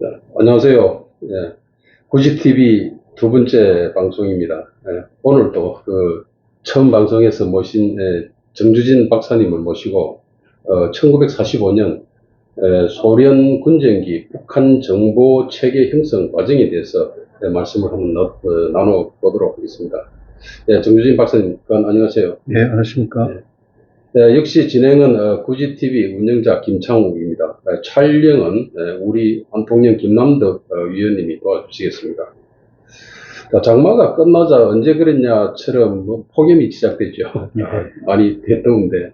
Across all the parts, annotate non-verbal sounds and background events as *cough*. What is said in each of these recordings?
자, 안녕하세요. 예, 구지TV 두 번째 방송입니다. 예, 오늘도 그 처음 방송에서 모신 예, 정주진 박사님을 모시고 어, 1945년 예, 소련 군정기 북한 정보 체계 형성 과정에 대해서 예, 말씀을 한번 나- 어, 나눠보도록 하겠습니다. 예, 정주진 박사님, 안녕하세요. 예, 안녕하십니까. 네. 네, 역시 진행은 어, 구지TV 운영자 김창욱입니다. 어, 촬영은 어, 우리 안통령 김남덕 어, 위원님이 도와주시겠습니다. 자, 장마가 끝나자 언제 그랬냐처럼 뭐 폭염이 시작됐죠. 예. *laughs* 많이 더운데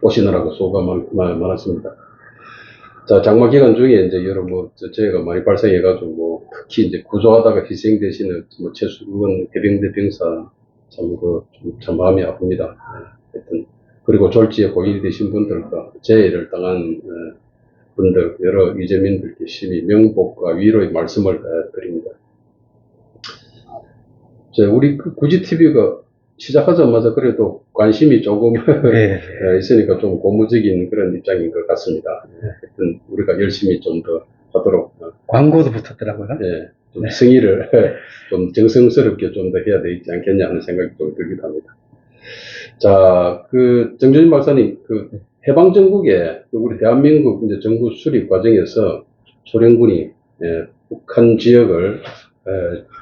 오시느라고 수고가 많, 많, 많았습니다. 자, 장마 기간 중에 이제 여러 뭐 저- 저희가 많이 발생해가지고 뭐 특히 이제 구조하다가 희생되시는 뭐 최수근 해병대 병사 참 그참 마음이 아픕니다. 그리고 졸지에 고일이 되신 분들과 재해를 당한 어, 분들 여러 이재민들께 심히 명복과 위로의 말씀을 어, 드립니다. 저 우리 그 구지 TV가 시작하자마자 그래도 관심이 조금 예. *laughs* 어, 있으니까 좀 고무적인 그런 입장인 것 같습니다. 예, 하여튼 우리가 열심히 좀 더 하도록 어, 광고도 붙었더라고요. 예, 좀 네. 승의를 *laughs* 좀 정성스럽게 좀 더 해야 되지 않겠냐 하는 생각이 좀 들기도 합니다. 자, 그 정준인 박사님, 그 해방 전국에 그 우리 대한민국 이제 정부 수립 과정에서 소련군이 예, 북한 지역을 에,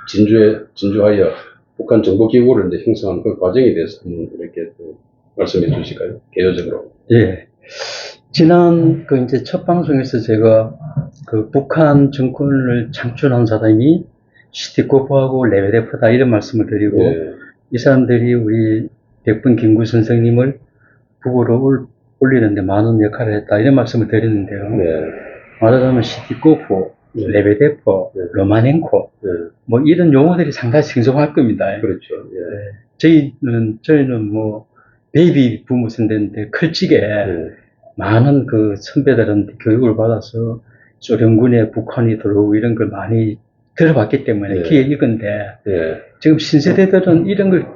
진주에 진주하여 북한 정보 기구를 이제 형성한 그 과정에 대해서 한번 이렇게 또 말씀해 주실까요? 개요적으로. 예. 지난 그 이제 첫 방송에서 제가 그 북한 정권을 창출한 사람이 시티코프하고 레베데프다 이런 말씀을 드리고 예, 이 사람들이 우리 백분 김구 선생님을 북으로 올- 올리는데 많은 역할을 했다 이런 말씀을 드렸는데요. 네, 말하자면 시티코프, 네. 레베데프, 네. 로마넨코 네, 뭐 이런 용어들이 상당히 생소할 겁니다. 그렇죠. 예, 저희는 저희는 뭐 베이비 부모 세대인데 클찍에 예, 많은 그 선배들한테 교육을 받아서 소련군에 북한이 들어오고 이런 걸 많이 들어봤기 때문에 네. 귀에 익은데 예, 지금 신세대들은 이런 걸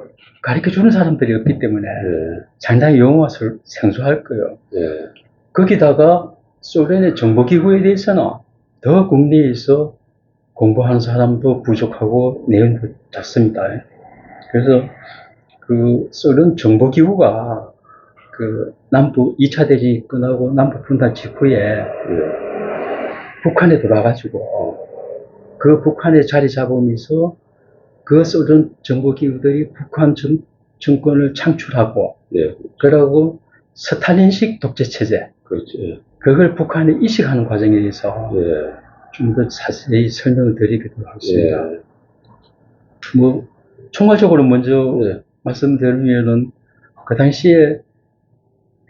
가르쳐 주는 사람들이 없기 때문에 예, 상당히 용어가 설- 생소할 거예요. 예, 거기다가 소련의 정보기구에 대해서는 더 국내에서 공부하는 사람도 부족하고 내용도 작습니다. 그래서 그 소련 정보기구가 그 남부 2차 대전이 끝나고 남북 분단 직후에 예, 북한에 돌아가지고 그 북한에 자리 잡으면서 그 소련 정보기구들이 북한 정, 정권을 창출하고 예, 그러고 스탈린식 독재체제 그렇죠. 예, 그걸 북한에 이식하는 과정에 대해서 예. 좀더 자세히 설명을 드리도록 하겠습니다. 예. 뭐, 총괄적으로 먼저 예. 말씀드리면은, 그 당시에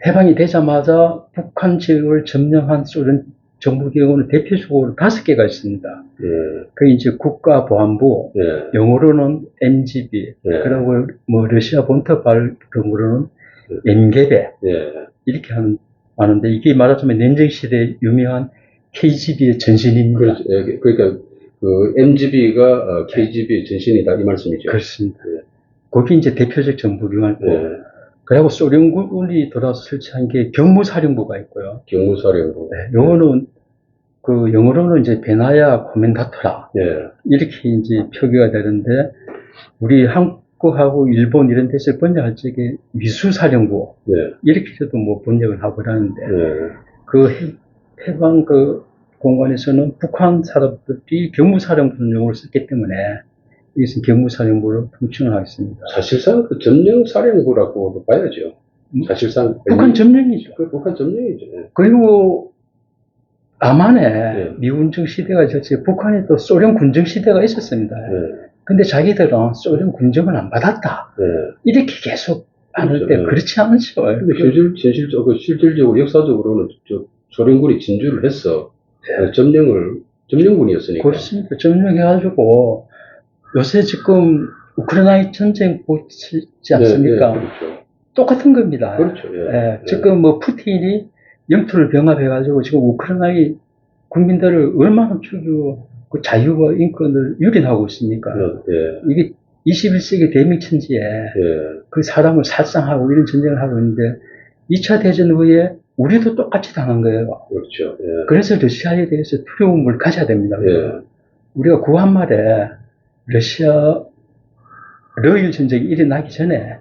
해방이 되자마자 북한 지역을 점령한 소련 정부기관은 대표적으로 다섯 개가 있습니다. 예. 그 이제 국가보안부, 예. 영어로는 MGB, 예. 그리고 뭐 러시아 본토 발음으로는 엔게베, 예. 이렇게 하는, 하는데 이게 말하자면 냉정시대 유명한 KGB의 전신입니다. 그렇죠. 예. 그러니까 그 MGB가 KGB의 전신이다 이 말씀이죠. 그렇습니다. 예. 거기 이제 대표적 정부 기관이고, 예. 그리고 소련군이 돌아서 설치한 게 경무사령부가 있고요. 경무사령부. 네, 요거는 그 영어로는 이제 베나야 코멘다토라 예. 이렇게 이제 표기가 되는데 우리 한국하고 일본 이런 데서 번역할 적에 미수사령부 예. 이렇게도 뭐 번역을 하고 그러는데 예. 그 해- 해방 그 공간에서는 북한 사람들이 경무사령부 용어를 썼기 때문에 이것은 경무사령부로 통칭을 하겠습니다. 사실상 그 점령사령부라고도 봐야죠. 음? 사실상 북한 점령이죠. 그 북한 점령이죠. 예. 그리고 남한에 네. 미군정 시대가 있었지 북한에 또 소련 군정 시대가 있었습니다. 예. 근데 자기들은 소련 군정을 안 받았다. 예. 이렇게 계속 하는데 그렇죠. 네. 그렇지 않죠. 근데 실질, 실질적, 그 실질적으로 역사적으로는 저 소련군이 진주를 했어. 네. 예, 점령을 점령군이었으니까. 그렇습니다. 점령해가지고 요새 지금 우크라이나 전쟁 보시지 않습니까? 예, 예, 그렇죠. 똑같은 겁니다. 그렇죠. 예. 예, 예. 지금 뭐 푸틴이 영토를 병합해가지고 지금 우크라이나 국민들을 얼마나 죽이고 그 자유와 인권을 유린하고 있습니까? 예. 이게 21세기 대명천지에 예. 그 사람을 살상하고 이런 전쟁을 하고 있는데 2차 대전 후에 우리도 똑같이 당한 거예요. 그렇죠. 예. 그래서 러시아에 대해서 두려움을 가져야 됩니다. 예. 우리가 구한 말에 러시아 러일 전쟁이 일어나기 전에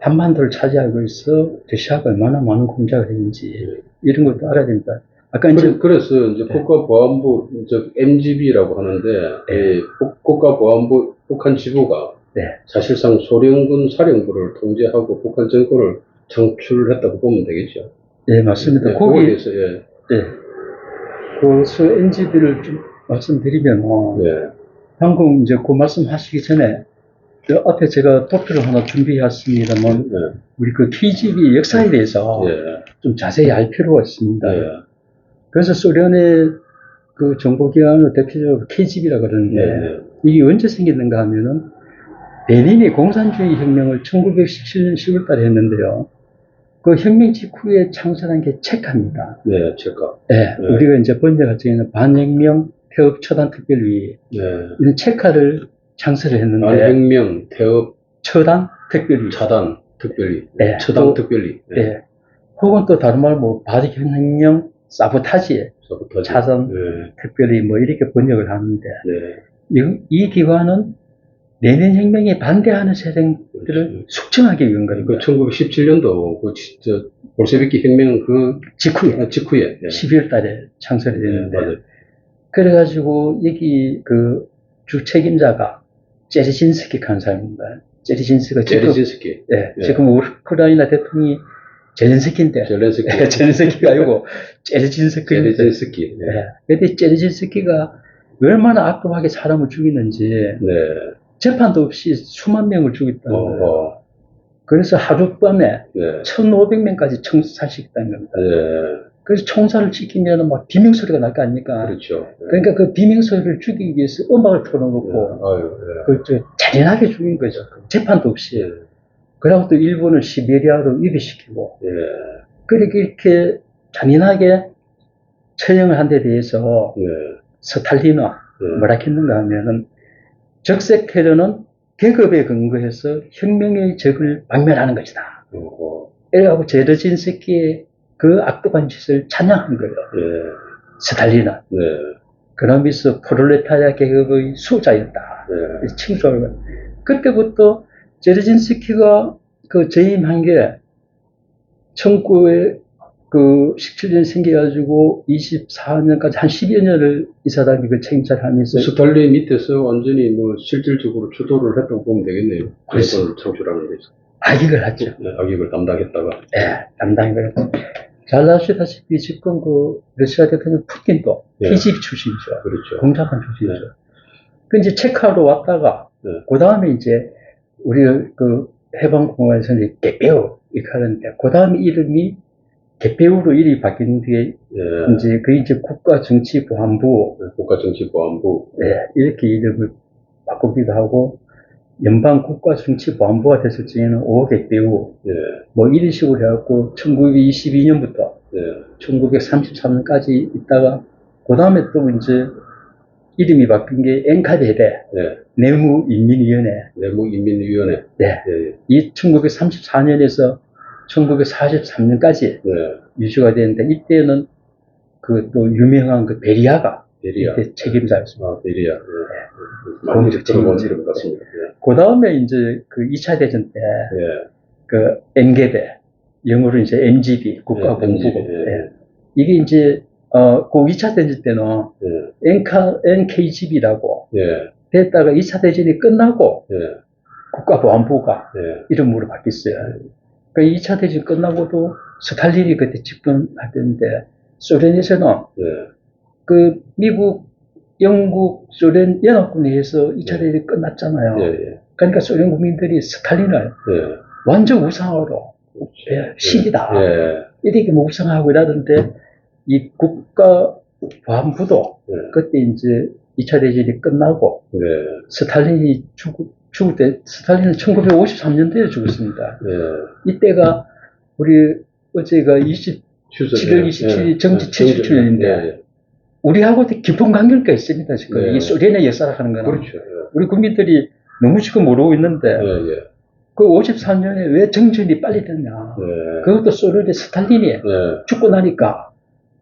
한반도를 차지하고 있어 러시아가 얼마나 많은 공작을 했는지 이런 것도 알아야 됩니다. 아까 이제 그래, 서 이제 네. 국가보안부, 저 MGB라고 하는데, 네. 국- 국가보안부 북한 지부가 네. 사실상 소련군 사령부를 통제하고 북한 정권을 창출했다고 보면 되겠죠. 예 맞습니다. 네, 그거에 거기 대해서, 예. 예. 그래서 NGB를 좀 말씀드리면 예. 방금 이제 그 말씀하시기 전에 저 앞에 제가 도표를 하나 준비했습니다만 예. 우리 그 KGB 역사에 대해서 예. 좀 자세히 알 필요가 있습니다. 예. 그래서 소련의 그 정보기관을 대표적으로 KGB라 그러는데 네. 이게 언제 생겼는가 하면은 베닌이 공산주의 혁명을 1917년 10월 달에 했는데요. 그 혁명 직후에 창설한 게 체카입니다. 네, 제가. 예, 네. 우리가 이제 번역할 적에는 반혁명 태업 처단 특별위 네. 이런 체카를 창설을 했는데 안혁명, 태업, 처단 특별위 차단, 특별히. 네. 처단, 또- 특별히. 예. 혹은 또 다른 말뭐 바디혁명 사보타지. 차단 네. 특별히 뭐 이렇게 번역을 하는데 네. 이, 이 기관은 내년 혁명에 반대하는 세력들을 그렇지. 숙청하기 위한 그 겁니다. 1917년도 그 진짜 볼셰비키 혁명 그 직후에 직후에. 예. 12월 달에 창설이 네, 됐는데 맞아요. 그래가지고 여기 그 주 책임자가 제르진스키. 제르진스키가 지금, 제르진스키, 예, 예. 지금 우크라이나 대통령이 제렌스키인데 젤렌스키, 예, 제렌스키가 아니고 제르진스키인데 제르진스키. 네. 예. 근데 제르진스키가 얼마나 악독하게 사람을 죽이는지 네. 재판도 없이 수만 명을 죽였다는 어, 거예요. 어. 그래서 하룻밤에 네. 1,500명까지 청사시켰다는 겁니다. 네. 그래서 총사를 지키면 막 비명 소리가 날 거 아닙니까? 그렇죠. 네. 그러니까 그 비명 소리를 죽이기 위해서 음악을 틀어놓고, 네. 네. 그, 저, 잔인하게 죽인 거죠. 재판도 없이. 예. 그리고 또 일본을 시베리아로 위배시키고, 예. 그렇게 이렇게 잔인하게 처형을 한 데 대해서 네. 네. 뭐라 했는가 하면은, 적색 테러는 계급에 근거해서 혁명의 적을 박멸하는 것이다. 이래갖고 제르진스키의 그 악독한 짓을 찬양한 거예요. 예. 스탈린은. 네. 그러면서 프롤레타리아 계급의 수호자였다. 네. 칭송을. 그때부터 제르진스키가 그 재임한 게 1900, 그 17년 생겨가지고 24년까지 한 10여 년을 이 사람이 그 책임자를 하면서 스탈린 밑에서 완전히 뭐 실질적으로 주도를 했다고 보면 되겠네요. 정권을 창출하는 데서. 악익을 하죠. 네, 악익을 담당했다가. 예, 담당인 거예요. 잘 아시다시피 지금 그 러시아 대통령 푸틴도 예. KGB 출신이죠. 그렇죠. 공작관 출신이죠. 그 이제 체카로 왔다가 네. 그 다음에 이제 우리 그 해방공화에서는 개배우 이렇게 하는데 그 다음에 이름이 개배우로 이름이 바뀐 뒤에 예. 이제 그 이제 국가정치보안부 국가정치보안부. 예, 이렇게 이름을 바꾸기도 하고 연방 국가 정치 보안부가 됐을 적에는 5개 배우 예. 뭐 이런 식으로 해갖고 1922년부터 예. 1933년까지 있다가 그 다음에 또 이제 이름이 바뀐 게 엔카베데 예. 내무인민위원회 내무인민위원회. 네. 예. 이 1934년에서 1943년까지 예. 유지가 되는데 이때는 그 또 유명한 그 베리아가 베리아. 책임자였습니다. 아, 베리아. 예. 많이 공직 들어본 책임자. 이름 같습니다. 예. 그 다음에 이제 그 2차 대전 때 예. 그 MGB 영어로 이제 MGB MGB, 예. 예. 이게 이제 어 그 2차 대전 때는 예. NK, NKGB라고 예. 됐다가 2차 대전이 끝나고 예. 국가보안부가 예. 이름으로 바뀌었어요. 그 2차 대전 끝나고도 스탈린이 그때 집권할 때인데 소련에서는 예. 그 미국, 영국, 소련 연합군에 의해서 2차 예. 대전이 끝났잖아요. 예. 예. 그러니까 소련 국민들이 스탈린을 예. 완전 우상으로 예, 신이다. 예. 이렇게 뭐 우상하고 이러던데 이 국가 보안부도 예. 그때 이제 2차 대전이 끝나고 네. 스탈린이 죽, 죽을 때 스탈린은 1953년도에 죽었습니다. 예. 이때가 우리 어제가 20 추석, 7월 예. 27일 예. 정치 예. 77년인데 예. 예. 우리하고 되게 깊은 관계가 있습니다. 지금 네. 이 소련의 역사를 하는 거는 그렇죠. 예. 우리 국민들이 너무 지금 모르고 있는데 예. 예. 그 54년에 왜 정전이 빨리 됐냐. 네. 그것도 소련의 스탈린이 네. 죽고 나니까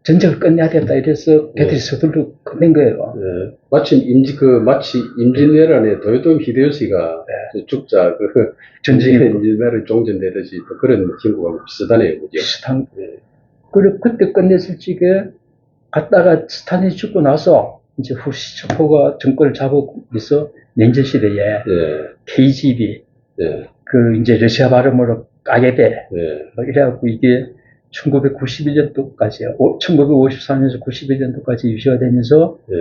전쟁을 끝내야 된다 이래서 걔들이 네. 서둘러 끝낸 거예요. 네. 마침 임지 그 마치 임진왜란에 도요토미 히데요시가 그 죽자 그 *laughs* 네. 전쟁에 *laughs* 임진왜란 종전되듯이 또 그런 친구하고 비슷하네요, 그죠? 비슷한 네. 그리고 그때 끝냈을 적에 갔다가 스탈린이 죽고 나서 이제 후시초프가 정권을 잡으면서 냉전 시대에 네. KGB 네. 그 이제 러시아 발음으로 까게베 네. 뭐 이래갖고 이게 1991년도까지요. 1954년에서 91년도까지 유지가 되면서 네.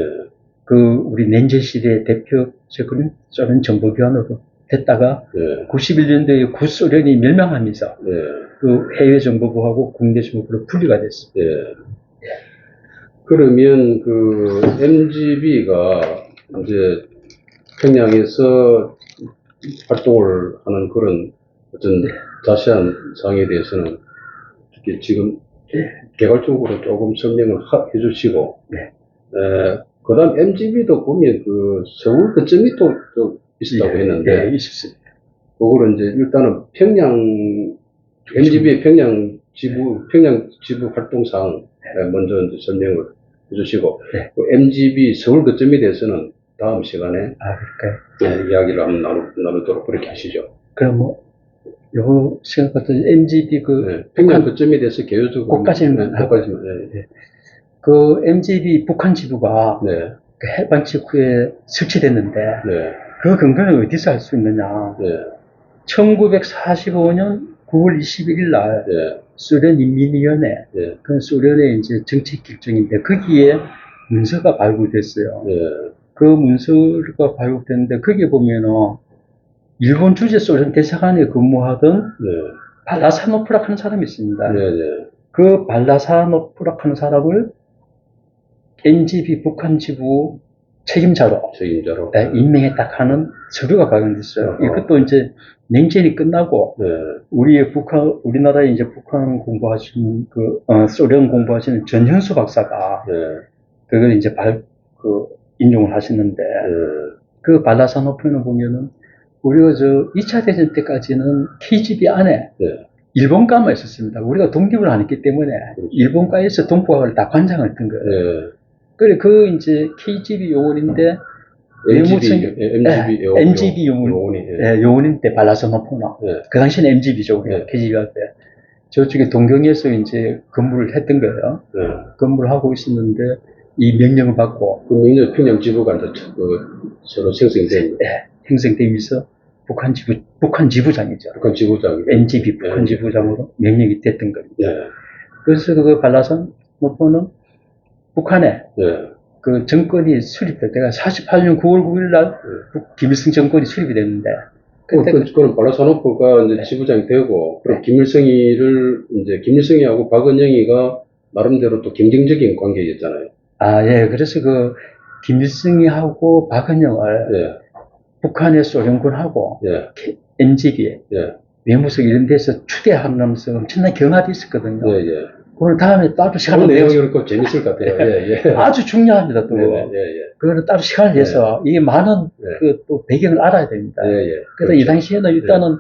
그 우리 냉전 시대의 대표적인 소련 정보기관으로 됐다가 네. 91년도에 구소련이 멸망하면서 네. 그 해외 정보부하고 국내 정보부로 분리가 됐어. 예. 그러면 그 MGB가 이제 평양에서 활동을 하는 그런 어떤 네. 자세한 사항에 대해서는 이렇게 지금 개괄적으로 조금 설명을 하- 해주시고, 네. 그 다음 MGB도 보면 그 서울 거점이 또, 또 있었다고 예, 했는데, 예, 있었어요. 그거를 이제 일단은 평양, MGB의 평양 지부, 평양 지부 활동상 먼저 이제 설명을 해주시고, 네. 그 MGB 서울 거점에 대해서는 다음 시간에 아, 네, 이야기를 한번 나누, 나누도록 그렇게 하시죠. 그럼 뭐 요거 생각 같은 MGB 그, 네, 평양 거점에 대해서 개요적으로. 그것까지는 네, 하고. 그것까지만, 네. 그 MGB 북한 지부가 네, 그 해방 직후에 설치됐는데 네, 그 근거는 어디서 알 수 있느냐? 네, 1945년 9월 21일 날 네, 소련 인민위원회 네, 그 소련의 이제 정책 결정인데 거기에 문서가 발굴됐어요. 네, 그 문서가 발굴됐는데 거기에 보면은 일본 주재 소련 대사관에 근무하던 네, 발라사노프락 하는 사람이 있습니다. 네, 네, 그 발라사노프락 하는 사람을 NGB 북한 지부 책임자로 책임자로. 네, 임명했다 하는 서류가 발견됐어요. 어허. 이것도 이제 냉전이 끝나고 네, 우리의 북한 우리나라에 이제 북한 공부하시는 그 어, 소련 공부하시는 전현수 박사가 네, 그걸 이제 발 그 인용을 하시는데 네, 그 발라사노프는 보면은 우리가 저 2차 대전 때까지는 KGB 안에 네. 일본과만 있었습니다. 우리가 독립을 안 했기 때문에 그렇죠. 일본과에서 동포학을 다 관장을 했던 거예요. 네. 그래 그 이제 KGB 요원인데 MGB, 외무성- MGB, 네, MGB 용문. 용문이, 예. 예, 요원인데 발라사노프나 네. 그 당시에는 MGB죠. 우리가 네. KGB 때 저쪽에 동경에서 이제 근무를 했던 거예요. 네. 근무를 하고 있었는데 이 명령을 받고 그 명령 평양 지부가 그 서로 생성된 예, 형성되면서 북한 지부 북한 지부장이죠. 북한 지부장이 NGB 북한 네. 지부장으로 명령이 됐던 겁니다. 네, 그래서 그 발라사노프는 북한에 네, 그 정권이 수립될 때가 48년 9월 9일 날 북- 김일성 정권이 수립이 됐는데 그, 그때 그, 그럼 발라사노프가 이제 네. 지부장이 되고, 그럼 김일성이를 이제 김일성이하고 박은영이가 나름대로 또 경쟁적인 관계였잖아요. 아, 예. 그래서 그, 김일성이하고 박은영을 예, 북한의 소련군하고 예, NGB, 예, 외무성 이런 데서 추대하면서 엄청난 경합이 있었거든요. 예, 예. 그걸 다음에 따로 그 시간을 내용이 내서 그렇고 재밌을 것 같아요. 예, 예. *laughs* 아주 중요합니다, 또. 네, 네, 예, 예. 그거는 따로 시간을 내서 이게 많은 네. 그또 배경을 알아야 됩니다. 예, 예. 그래서 이 당시에는 일단은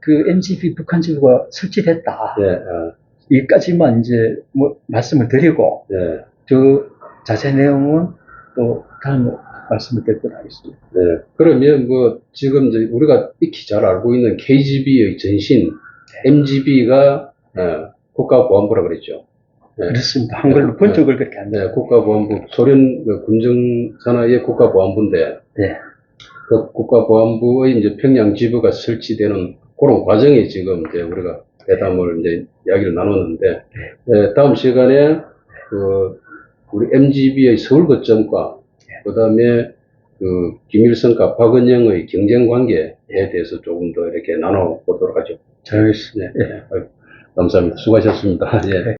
그 NGB 북한 지구가 설치됐다. 예, 아, 여기까지만 이제 뭐 말씀을 드리고 예, 저 자세한 내용은 또 다음에 말씀을 드리도록 하겠습니다. 네. 그러면 뭐 지금 이제 우리가 익히 잘 알고 있는 KGB의 전신 MGB가 국가보안부라 그랬죠. 네. 그렇습니다. 한글로 네. 번쩍을 그렇게 합니다. 네, 국가보안부 소련 그 군정산하의 국가보안부인데 네. 그 국가보안부의 이제 평양 지부가 설치되는 그런 과정에 지금 이제 우리가 대담을 이제 이야기를 나눴는데 예, 다음 시간에 그 우리 MGB의 서울 거점과 그다음에 그 김일성과 박은영의 경쟁 관계에 대해서 조금 더 이렇게 나눠 보도록 하죠. 잘 알겠습니다. 네, 네. 감사합니다. 수고하셨습니다. *laughs* 예.